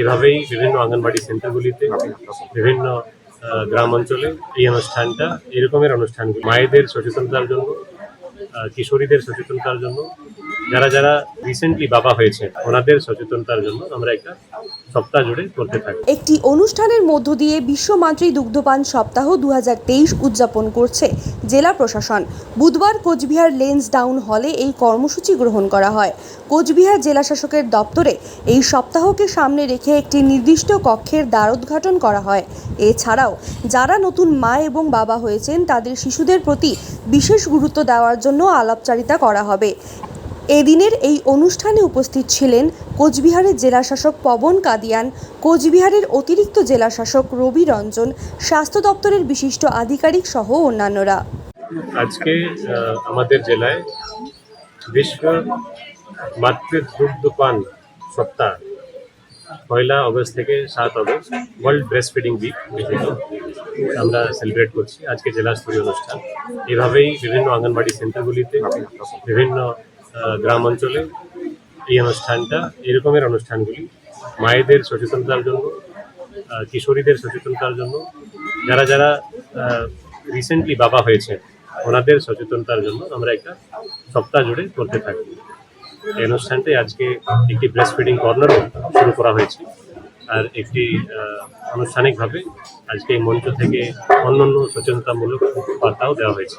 এভাবেই বিভিন্ন অঙ্গনবাড়ি সেন্টারগুলিতে, বিভিন্ন গ্রাম অঞ্চলে এই অনুষ্ঠানটা, এরকমের অনুষ্ঠান মায়েদের সচেতনতার জন্য কিশোরীদের সচেতনতার জন্য যারা যারা রিসেন্টলি বাবা হয়েছে ওনাদের সচেতনতার জন্য আমরা একটা সপ্তাহ জুড়ে করতে থাকি। একটি অনুষ্ঠানের মধ্য দিয়ে বিশ্ব মাতৃ দুগ্ধপান সপ্তাহ দু হাজার তেইশ উদযাপন করছে জেলা প্রশাসন। বুধবার কোচবিহার লেন্স ডাউন হলে এই কর্মসূচি গ্রহণ করা হয়। কোচবিহার জেলা শাসকের দপ্তরে এই সপ্তাহকে সামনে রেখে একটি নির্দিষ্ট কক্ষের দ্বারোদ্ঘাটন করা হয়। এছাড়াও, যারা নতুন মা এবং বাবা হয়েছেন, তাদের শিশুদের প্রতি বিশেষ গুরুত্ব দেওয়ার জন্য আলাপচারিতা করা হবে। এদিনের এই অনুষ্ঠানে উপস্থিত ছিলেন কোচবিহারের জেলাশাসক পবন কাদিয়ান, কোচবিহারের অতিরিক্ত জেলাশাসক রবি রঞ্জন, স্বাস্থ্য দপ্তরের বিশিষ্ট আধিকারিক সহ অন্যান্যরা। আজকে আমাদের জেলায় বিশ্ব মাতৃদুগ্ধপান সপ্তাহ, পয়লা অগস্ট থেকে সাত August world breastfeeding week আমরা সেলিব্রেট করছি। আজকে জেলা স্তরীয় অনুষ্ঠান। এভাবেই বিভিন্ন অঙ্গনবাড়ি সেন্টারগুলিতে বিভিন্ন গ্রাম অঞ্চলে এই অনুষ্ঠানটা এরকমের অনুষ্ঠানগুলি মায়েদের সচেতনতার জন্য কিশোরীদের সচেতনতার জন্য, যারা যারা রিসেন্টলি বাবা হয়েছে ওনাদের সচেতনতার জন্য আমরা একটা সপ্তাহ জুড়ে করতে থাকি। এই অনুষ্ঠানটাই আজকে একটি ব্রেস্ট ফিডিং কর্নারও শুরু করা হয়েছে। আর একটি আনুষ্ঠানিকভাবে আজকে এই মঞ্চ থেকে অন্যান্য সচেতনতামূলক বার্তাও দেওয়া হয়েছে।